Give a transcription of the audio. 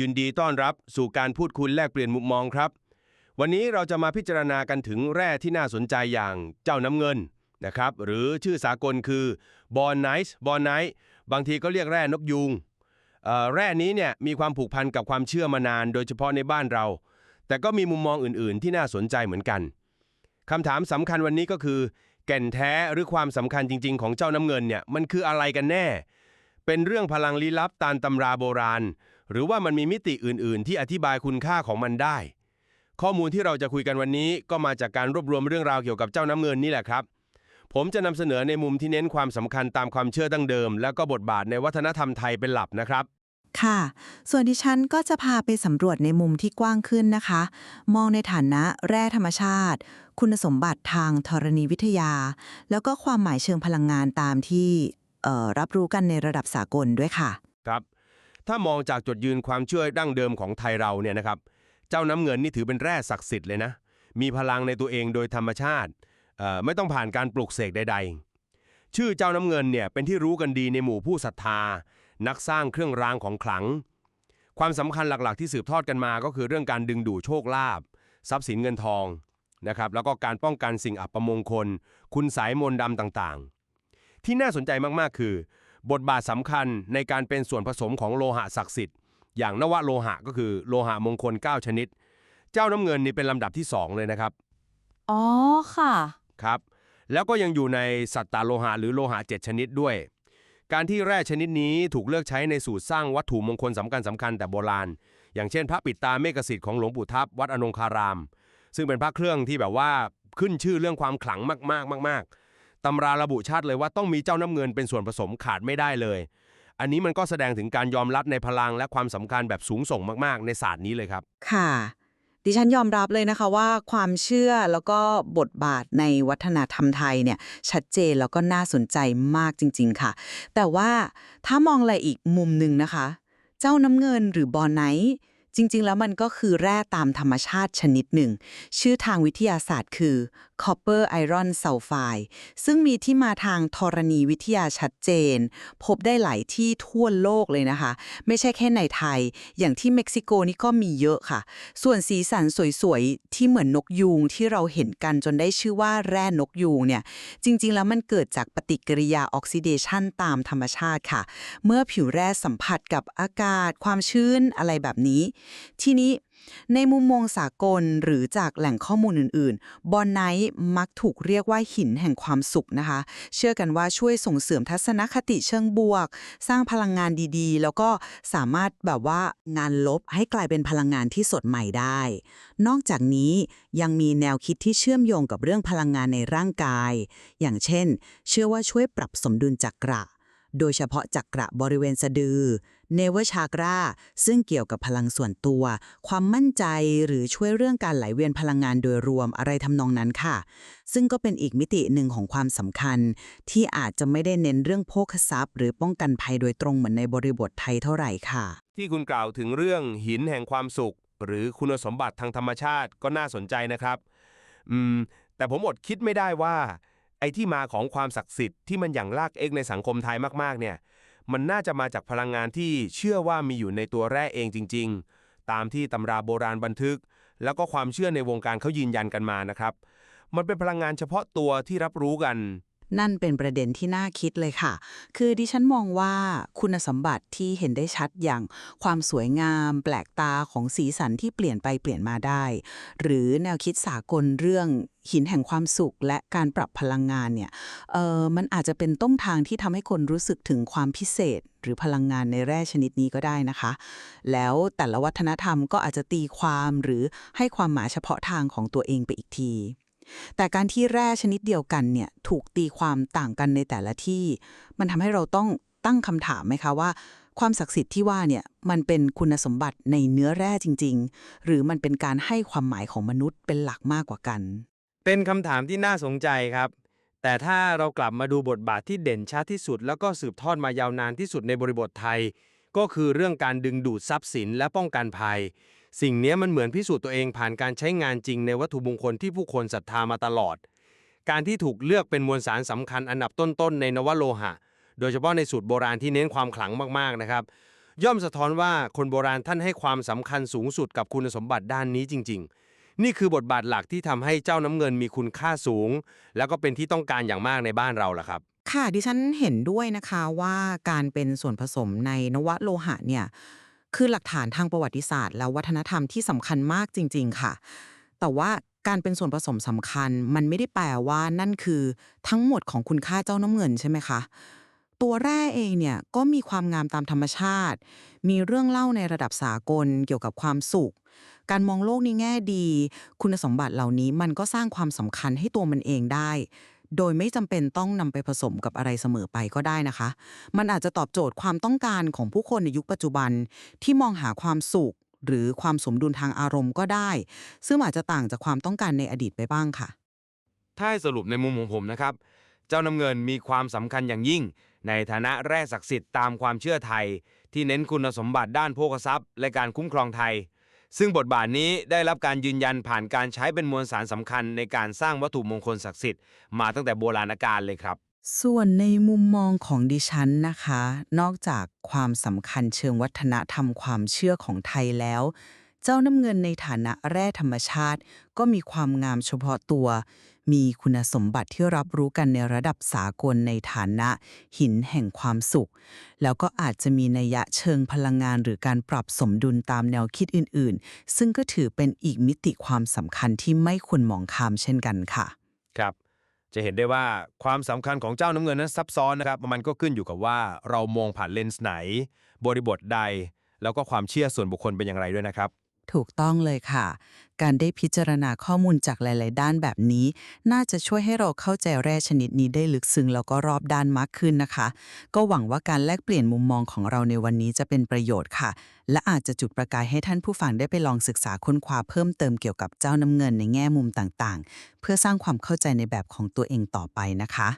ยินดีต้อนรับสู่การพูดคุยแลกเปลี่ยนมุมมองครับ วันนี้เราจะมาพิจารณากันถึงแร่ที่น่าสนใจอย่างเจ้าน้ำเงินนะครับหรือชื่อสากลคือบอนไนท์บอนไนท์บางทีก็เรียกแร่นกยูงแร่นี้เนี่ยมีความผูกพันกับความเชื่อมานาน โดยเฉพาะในบ้านเรา แต่ก็มีมุมมองอื่น ๆ ที่น่าสนใจเหมือนกันคำถามสำคัญวันนี้ก็คือ แก่นแท้หรือความสำคัญจริง ๆ ของเจ้าน้ำเงินเนี่ยมันคืออะไรกันแน่ เป็นเรื่องพลังลี้ลับตามตำราโบราณ หรือว่ามันมีมิติอื่น ๆ ที่อธิบายคุณค่าของมันได้ ข้อมูลที่เราจะคุยกันวันนี้ก็มาจากการรวบรวมเรื่องราวเกี่ยวกับเจ้าน้ำเงินนี่แหละครับ ผมจะนำเสนอในมุมที่เน้นความสำคัญตามความเชื่อดั้งเดิม แล้วก็บทบาทในวัฒนธรรมไทยเป็นหลักนะครับค่ะ ส่วนดิฉันก็จะพาไปสำรวจในมุมที่กว้างขึ้นนะคะ มองในฐานะแร่ธรรมชาติ คุณสมบัติทางธรณีวิทยา แล้วก็ความหมายเชิงพลังงานตามที่เอ่อรับรู้กันในระดับสากลด้วยค่ะ ครับ ถ้ามองจากจุดยืนความเชื่อดั้งเดิมของไทยเราเนี่ยนะครับ เจ้าน้ำเงินนี่ถือเป็นแร่ศักดิ์สิทธิ์เลยนะ มีพลังในตัวเองโดยธรรมชาติ ไม่ต้องผ่านการปลุกเสกใด ๆ ชื่อเจ้าน้ำเงินเนี่ยเป็นที่รู้กันดีในหมู่ผู้ศรัทธา นักสร้างเครื่องรางของขลัง ความสำคัญหลักๆ ที่สืบทอดกันมาก็คือเรื่องการดึงดูดโชคลาภทรัพย์สินเงินทองนะครับ แล้วก็การป้องกันสิ่งอัปมงคล คุณสายมนต์ดำต่างๆ ที่น่าสนใจมากๆ คือ บทบาทสำคัญในการเป็นส่วนผสมของโลหะศักดิ์สิทธิ์ อย่างนวโลหะก็คือโลหะมงคล 9 ชนิด เจ้าน้ำเงินนี่เป็นลำดับที่ 2 เลยนะครับ อ๋อค่ะ ครับ แล้วก็ยังอยู่ในสัตตาโลหะหรือโลหะ 7 ชนิดด้วย การที่แร่ชนิดนี้ถูกเลือกใช้ในสูตรสร้างวัตถุมงคลสำคัญสำคัญแต่โบราณ อย่างเช่น พระปิดตาเมกสิทธิ์ของหลวงปู่ทับวัดอนงคาราม ซึ่งเป็นพระเครื่องที่แบบว่าขึ้นชื่อเรื่องความขลังมากๆมากๆ ตำราระบุชาติเลยว่าต้องมีเจ้าน้ำเงินเป็นส่วนผสมขาดไม่ได้เลย อันนี้มันก็แสดงถึงการยอมรับในพลังและความสำคัญแบบสูงส่งมากๆ ในศาสตร์นี้เลยครับ ค่ะ ดิฉันยอมรับเลยนะคะว่าความเชื่อแล้วก็บทบาทในวัฒนธรรมไทยเนี่ยชัดเจนแล้วก็น่าสนใจมากจริง ๆ ค่ะ แต่ว่าถ้ามองอะไรอีกมุมหนึ่งนะคะ เจ้าน้ำเงินหรือบอไนท์ จริง ๆ แล้วมันก็คือแร่ตามธรรมชาติชนิดหนึ่ง ชื่อทางวิทยาศาสตร์คือ copper iron sulfide ซึ่งมีที่มาทางธรณีวิทยาชัดเจน พบได้หลายที่ทั่วโลกเลยนะคะ ไม่ใช่แค่ในไทย อย่างที่เม็กซิโกนี่ก็มีเยอะค่ะ ส่วนสีสันสวย ๆ ที่เหมือนนกยูงที่เราเห็นกันจนได้ชื่อว่าแร่นกยูงเนี่ยจริง ๆ แล้วมันเกิดจากปฏิกิริยาออกซิเดชันตามธรรมชาติค่ะ เมื่อผิวแร่สัมผัสกับอากาศ ความชื้นอะไรแบบนี้ทีนี้ในมุมมองสากลหรือจากแหล่งข้อมูลอื่นๆ บอนไนท์มักถูกเรียกว่าหินแห่งความสุขนะคะ เชื่อกันว่าช่วยส่งเสริมทัศนคติเชิงบวก สร้างพลังงานดีๆ แล้วก็สามารถแบบว่างานลบให้กลายเป็นพลังงานที่สดใหม่ได้ นอกจากนี้ยังมีแนวคิดที่เชื่อมโยงกับเรื่องพลังงานในร่างกาย อย่างเช่น เชื่อว่าช่วยปรับสมดุลจักระ โดยเฉพาะจักระบริเวณสะดือ เนเวชากราซึ่งเกี่ยวกับพลังส่วนตัว ความมั่นใจหรือช่วยเรื่องการไหลเวียนพลังงานโดยรวมอะไรทำนองนั้นค่ะ ซึ่งก็เป็นอีกมิติหนึ่งของความสำคัญ ที่อาจจะไม่ได้เน้นเรื่องโภคทรัพย์ หรือป้องกันภัยโดยตรงเหมือนในบริบทไทยเท่าไหร่ค่ะ ที่คุณกล่าวถึงเรื่องหินแห่งความสุข หรือคุณสมบัติทางธรรมชาติก็น่าสนใจนะครับ อืม แต่ผมอดคิดไม่ได้ว่าไอ้ที่มาของความศักดิ์สิทธิ์ที่มันอย่างลากเอกในสังคมไทยมากๆเนี่ย มันน่าจะมาจากพลังงานที่เชื่อว่ามีอยู่ในตัวแร่เองจริง ๆ ตามที่ตำราโบราณบันทึก แล้วก็ความเชื่อในวงการเขายืนยันกันมานะครับ มันเป็นพลังงานเฉพาะตัวที่รับรู้กัน นั่นเป็นประเด็นที่น่าคิดเลยค่ะ คือดิฉันมองว่าคุณสมบัติที่เห็นได้ชัดอย่างความสวยงาม แปลกตาของสีสันที่เปลี่ยนไปเปลี่ยนมาได้ หรือแนวคิดสากลเรื่องหินแห่งความสุขและการปรับพลังงานเนี่ยเออมันอาจจะเป็นต้นทางที่ทำให้คนรู้สึกถึงความพิเศษ หรือพลังงานในแร่ชนิดนี้ก็ได้นะคะ แล้วแต่ละวัฒนธรรมก็อาจจะตีความหรือให้ความหมายเฉพาะทางของตัวเองไปอีกที แต่การที่แร่ชนิดเดียวกันเนี่ยถูกตีความต่างกันในแต่ละที่ มันทำให้เราต้องตั้งคำถามไหมคะว่า ความศักดิ์สิทธิ์ที่ว่าเนี่ยมันเป็นคุณสมบัติในเนื้อแร่จริง ๆ หรือมันเป็นการให้ความหมายของมนุษย์เป็นหลักมากกว่ากัน เป็นคำถามที่น่าสนใจครับ แต่ถ้าเรากลับมาดูบทบาทที่เด่นชัดที่สุด แล้วก็สืบทอดมายาวนานที่สุดในบริบทไทย ก็คือเรื่องการดึงดูดทรัพย์สินและป้องกันภัย สิ่งนี้มันเหมือนพิสูจน์ตัวเองผ่านการใช้งานจริงในวัตถุมงคลที่ผู้คนศรัทธามาตลอด การที่ถูกเลือกเป็นมวลสารสำคัญอันดับต้นๆในนวโลหะ โดยเฉพาะในสูตรโบราณที่เน้นความขลังมากๆนะครับ ย่อมสะท้อนว่าคนโบราณท่านให้ความสำคัญสูงสุดกับคุณสมบัติด้านนี้จริง ๆ นี่คือบทบาทหลักที่ทำให้เจ้าน้ำเงินมีคุณค่าสูง แล้วก็เป็นที่ต้องการอย่างมากในบ้านเราล่ะครับค่ะดิฉันเห็นด้วยนะคะว่าการเป็นส่วนผสมในนวโลหะเนี่ย คือหลักฐานทางประวัติศาสตร์ และวัฒนธรรมที่สำคัญมากจริง ๆ ค่ะ แต่ว่าการเป็นส่วนผสมสำคัญ มันไม่ได้แปลว่านั่นคือทั้งหมดของคุณค่าเจ้าน้ำเงินใช่ไหมคะตัวแร่เองเนี่ยก็มีความงามตามธรรมชาติ มีเรื่องเล่าในระดับสากลเกี่ยวกับความสุข การมองโลกในแง่ดี คุณสมบัติเหล่านี้มันก็สร้างความสำคัญให้ตัวมันเองได้ โดยไม่จำเป็นต้องนำไปผสมกับอะไรเสมอไปก็ได้นะคะ มันอาจจะตอบโจทย์ความต้องการของผู้คนในยุคปัจจุบัน ที่มองหาความสุข หรือความสมดุลทางอารมณ์ก็ได้ ซึ่งอาจจะต่างจากความต้องการในอดีตไปบ้างค่ะ ถ้าให้สรุปในมุมของผมนะครับ เจ้าน้ำเงินมีความสำคัญอย่างยิ่ง ในฐานะแร่ศักดิ์สิทธิ์ตามความเชื่อไทย ที่เน้นคุณสมบัติด้านโภคทรัพย์ และการคุ้มครองไทย ซึ่งบทบาทนี้ได้รับการยืนยันผ่านการใช้เป็นมวลสารสำคัญในการสร้างวัตถุมงคลศักดิ์สิทธิ์มาตั้งแต่โบราณกาลเลยครับ ส่วนในมุมมองของดิฉันนะคะ นอกจากความสำคัญเชิงวัฒนธรรมความเชื่อของไทยแล้ว เจ้าน้ำเงินในฐานะแร่ธรรมชาติ ก็มีความงามเฉพาะตัว มีคุณสมบัติที่รับรู้กันในระดับสากลในฐานะ หินแห่งความสุข แล้วก็อาจจะมีนัยยะเชิงพลังงานหรือการปรับสมดุลตามแนวคิดอื่นๆ ซึ่งก็ถือเป็นอีกมิติความสำคัญที่ไม่ควรมองข้ามเช่นกันค่ะ ครับจะเห็นได้ว่าความสำคัญของเจ้าน้ำเงินนั้นซับซ้อนนะครับ มันก็ขึ้นอยู่กับว่าเรามองผ่านเลนส์ไหน บริบทใด แล้วก็ความเชื่อส่วนบุคคลเป็นอย่างไรด้วยนะครับ ถูกต้องเลยค่ะ การได้พิจารณาข้อมูลจากหลาย ๆ ด้านแบบนี้ น่าจะช่วยให้เราเข้าใจแร่ชนิดนี้ได้ลึกซึ้งแล้วก็รอบด้านมากขึ้นนะคะ ก็หวังว่าการแลกเปลี่ยนมุมมองของเราในวันนี้จะเป็นประโยชน์ค่ะ และอาจจะจุดประกายให้ท่านผู้ฟังได้ไปลองศึกษาค้นคว้าเพิ่มเติมเกี่ยวกับเจ้าน้ำเงินในแง่มุมต่าง ๆ เพื่อสร้างความเข้าใจในแบบของตัวเองต่อไปนะคะ